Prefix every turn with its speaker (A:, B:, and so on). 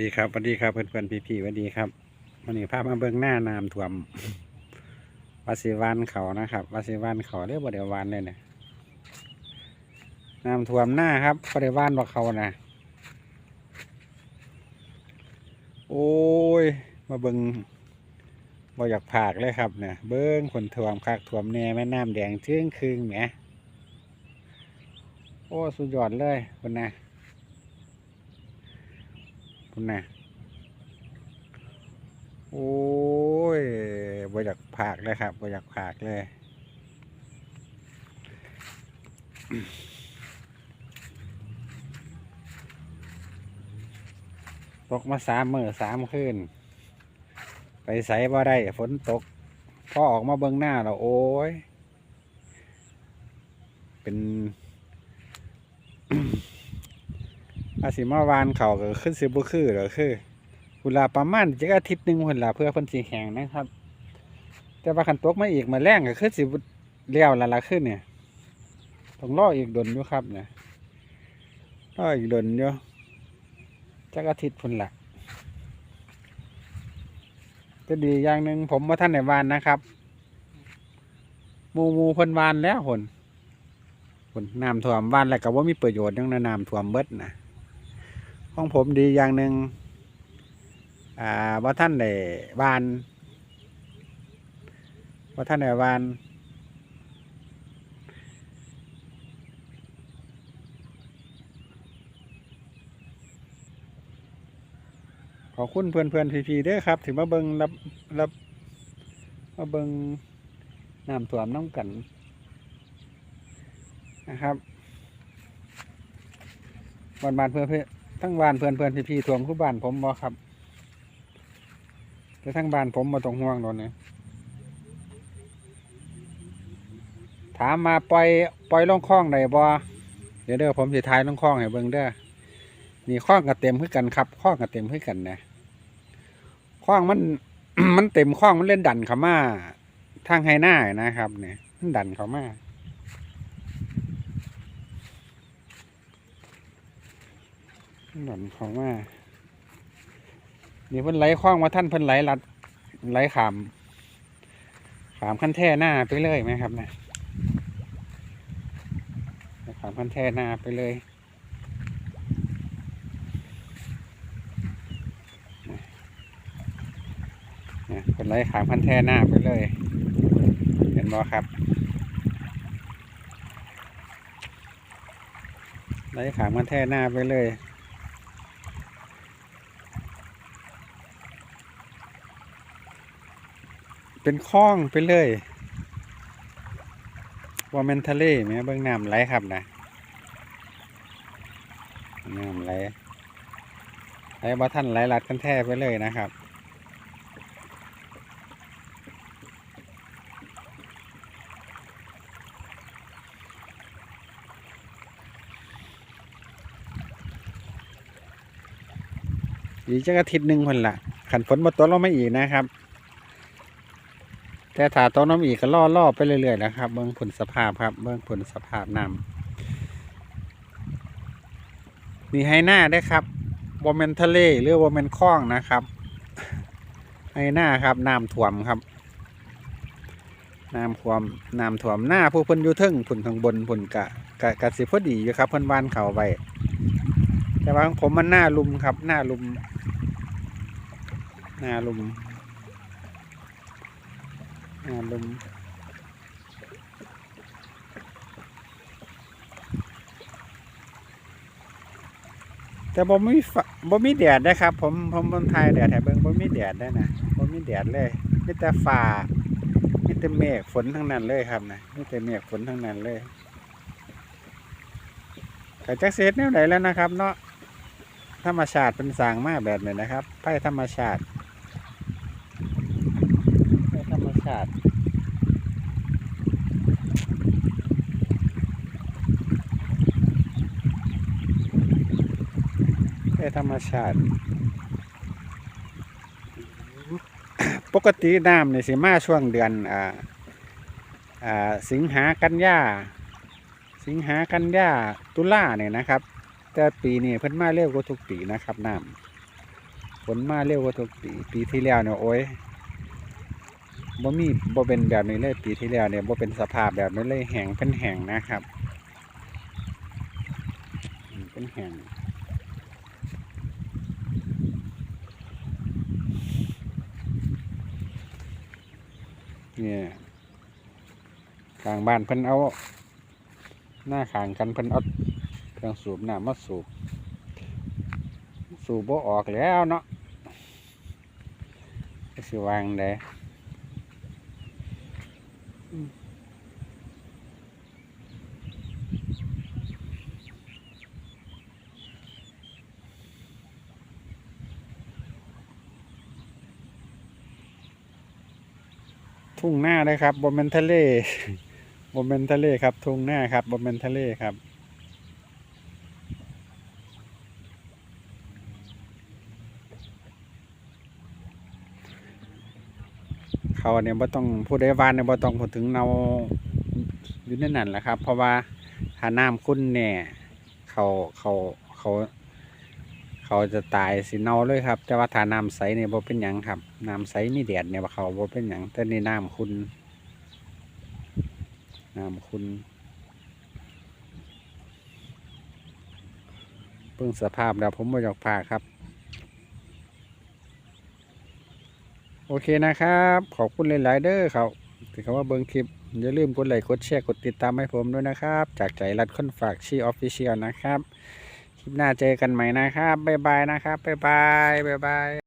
A: ดีครับสวัสดีครับเพื่อนเพื่อนพี่พี่ๆสวัสดีครับวันนี้พาพมาเบิ่งหน้าน้ำท่วมวาสิวานเขานะครับวาสิวานเขาเรียกว่าเดียววานเลยเนี่ยน้ำท่วมหน้าครับบริวานบอกเขานะโอ้ย มาเบิ่งบ่อยากผากเลยครับเนี่ยเบิ่งคนท่วมคักท่วมแน่แม่น้ำแดงเชื่องคืงแหมโอ้สุดยอดเลยคนนะ คุณนะโอ้ยบ่อยากผากเลยครับบ่อยากผากเลยตกมาสามมือสามคืน ไปใส่บ่ได้ฝนตกพอออกมาเบิ่งหน้าเราโอ้ย เป็น อาสิมาวานเขาก็ขึ้นสิบ่คือหรอคือเวลาประมาณจักอาทิตย์หนึ่งพุ่นล่ะเพื่อเพิ่นสิแห้งนะครับ แต่ว่าคันตกมาอีกมาแรงก็คือสิบ่แล้วละละขึ้นเนี่ยต้องรออีกดนอยู่ครับเนี่ยรออีกดนอยู่จักอาทิตย์พุ่นล่ะก็ดีอย่างหนึ่งผมว่าท่านในวานนะครับ มูมูเพิ่นวานแล้วผลผลน้ำท่วมวานแล้วก็ว่ามีประโยชน์ยังนะน้ำท่วมเบิดนะ ของผมดีอย่างหนึ่งอ่าว่าท่านได้บานว่าท่านได้บานขอบคุณเพื่อนเพื่อนพี่ๆเด้อครับ ถึงมาเบิงรับรับมาเบิงน้ำท่วมน้ำกันนะครับบ้านบานเพื่อเพื่อ ทั้งบ้านเพื่อนเพื่อนพี่พี่ๆทวมคู่บ้านผมบ่ครับ แต่ทั้งบ้านผมมาตรงห่วงโดนเนี่ยถามมาปล่อยปล่อยล่องคลองได้บ่เดี๋ยวเด้อผมสิทายล่องคลองให้เบิ่งเด้อนี่คลองก็เต็มขึ้นกันครับคลองก็เต็มขึ้นกันนะคลองมันมันเต็มคลองมันเล่นดันเขามาทางไฮหน้านะครับ เนี่ยมันดันเขามา หล่นของมานี่เพิ่นไหลคล้องมาท่านเพิ่นไหลลัดไหลขาม ขามขั้นแท่หน้าไปเลยไหมครับนะขามขั้นแท่หน้าไปเลยนะเพิ่นไหลขามขั้นแท่หน้าไปเลย เห็นบ่ครับไหลขามขั้นแท่หน้าไปเลย เป็นคลองไปเลยว่าแมนทะเลไหมเบื้องน้ำไหลครับนะน้ำไหลไหลบ่ท่านไหลลัดกันแท้ไปเลยนะครับอีกจักอาทิตย์หนึ่งคนละขันฝนมาตกลงมาอีกนะครับ แต่ถาตกน้ำอีกก็ล่อล่อไปเรื่อยๆนะครับ เบื้องผลสภาพครับ เบื้องผลสภาพน้ำมีให้หน้าได้ครับวอมเมนทะเลหรือวอมเมนคลองนะครับ ให้หน้าครับน้ำท่วมครับน้ำท่วมน้ำท่วมหน้าผู้พิ่นอยู่ทึ่งผุนข้างบนผุนกะกะกะสิพอดีอยู่ครับเพิ่นวานเขาไว้แต่ว่าของผมมันหน้าลุมครับ หน้าลุม หน้าลุม ลุมแต่บ่มีฝบ่มีแดดนะครับ ผมผมผมถ่ายแดดให้เบิ่งบ่มีแดดได้นะบ่มีแดดเลยมีแต่ฟ้ามีแต่เมฆฝนทั้งนั้นเลยครับนะมีแต่เมฆฝนทั้งนั้นเลยก็จักเสร็จแนวไหนแล้วนะครับ เนาะธรรมชาติเป็นสางมากแบบนี้นะครับภัยธรรมชาติภัยธรรมชาติ ภัย ธรรมชาติ ปกติน้ำในสิมาช่วงเดือนอ่าอ่าสิงหากันยาสิงหากันยาตุลาเนี่ยนะครับ แต่ปีนี้เพิ่นมาเร็วกว่าทุกปีนะครับน้ำฝนมาเร็วกว่าทุกปี ปีที่แล้วเนี่ยโอ้ยบ่มีบ่เป็นแบบนี้เลยปีที่แล้วเนี่ยบ่เป็นสภาพแบบนี้เลยแห้งเป็นแห้งนะครับ เป็นแห้ง เนี่ยข้างบ้านเพิ่นเอาหน้าข้างกันเพิ่นเอาเครื่องสูบน้ำมาสูบ สูบบ่ออกแล้วเนาะจะสิวางได้ ทุ่งหน้าเลยครับบนเป็นทะเลบนเป็นทะเลครับ ทุ่งหน้าครับบนเป็นทะเลครับเขาเนี่ยบ่ต้องผู้ใดหวานเนี่ยบ่ต้องพูดถึงเนาอยู่ในนั้นแหละครับ เพราะว่าถ้าน้ำขุ่นแน่เขาเขาเขา เขาจะตายสิเน่าเลยครับ แต่ว่าถ้าน้ำใสเนี่ยบ่เป็นหยังครับน้ำใสมีแดดเนี่ยเขาบ่เป็นหยังแต่นี่น้ำขุ่นน้ำขุ่นเพิ่งสภาพแล้วผมบ่อยากพากครับ โอเคนะครับ ขอบคุณหลาย ๆ เด้อครับที่เขาว่าเบิ้งคลิป อย่าลืมกดไลค์กดแชร์กดติดตามให้ผมด้วยนะครับ จากใจรัดค้นฝากชีออฟฟิเชียลนะครับ คลิปหน้าเจอกันใหม่นะครับบ๊ายบายนะครับบ๊ายบายบ๊ายบาย